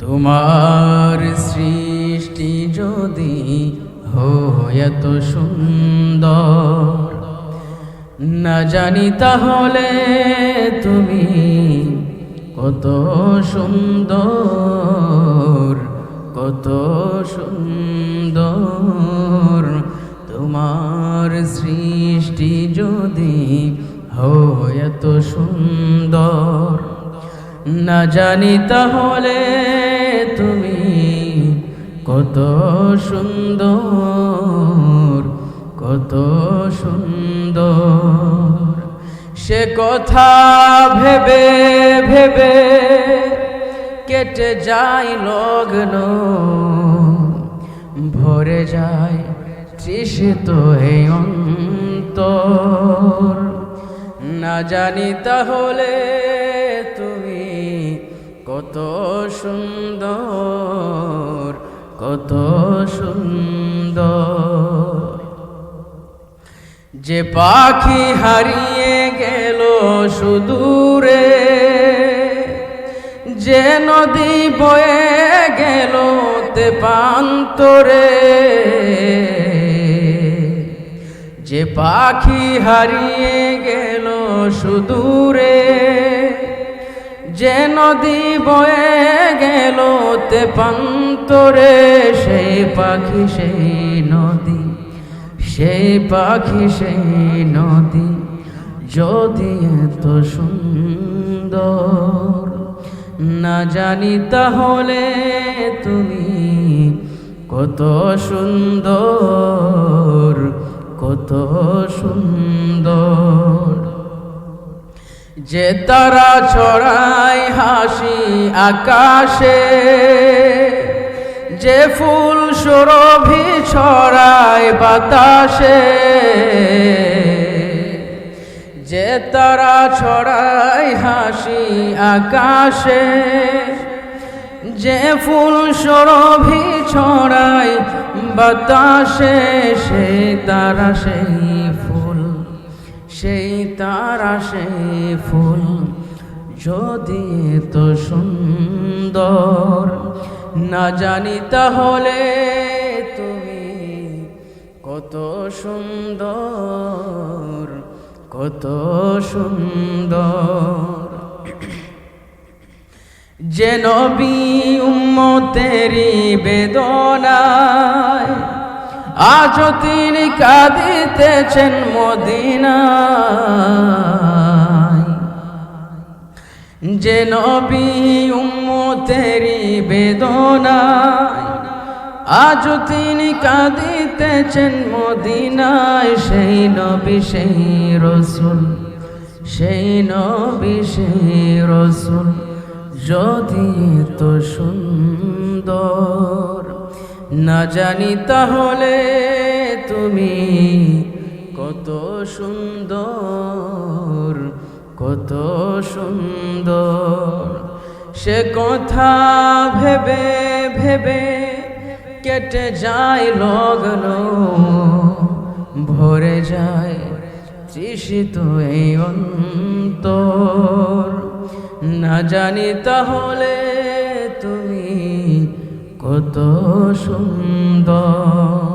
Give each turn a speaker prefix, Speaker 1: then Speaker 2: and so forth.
Speaker 1: তোমার সৃষ্টি যদি এত সুন্দর, না জানি তাহলে তুমি কত সুন্দর কত সুন্দর। তোমার সৃষ্টি যদি এত সুন্দর, না জানি তাহলে কত সুন্দর কত সুন্দর। সে কথা ভেবে ভেবে কেটে যায় লগ্ন, ভরে যায় তৃষিত এই অন্তর। না জানি তাহলে তুমি কত সুন্দর। কত সুন্দর। যে পাখি হারিয়ে গেল সুদূরে, যে নদী বয়ে গেল তে পান্তরে যে পাখি হারিয়ে গেল সুদূরে যে নদী বয়ে গেল তে পান্তরে সেই পাখি সেই নদী, সেই পাখি সেই নদী, যদি এত সুন্দর। না জানি তাহলে তুমি কত সুন্দর কত সুন্দর। যে তারা ছড়ায় হাসি আকাশে, যে ফুল সুরভি ছড়ায় বাতাসে, যে তারা ছড়ায় হাসি আকাশে, যে ফুল সুরভি ছড়ায় বাতাসে সেই তারা সেই সেই তারা সেই ফুল। যদি তো সুন্দর না জানি তাহলে তুমি কত সুন্দর কত সুন্দর। যে নবী উম্মতেরি বেদনায় আজ তিনি কাঁদিতেছেন মদিনায়। যে নবী উম্মতেরি বেদনায় আজ তিনি কাঁদিতেছেন মদিনায়। সেই নবী, সেই রসুল, সেই নবী, সেই রসুল, যদি তো সুন্দর না জানি তাহলে তুমি কত সুন্দর কত সুন্দর। সে কথা ভেবে ভেবে কেটে যায় লগ্ন, ভরে যায় তৃষিত এই অন্তর। না জানি তাহলে তুমি কত সুন্দর।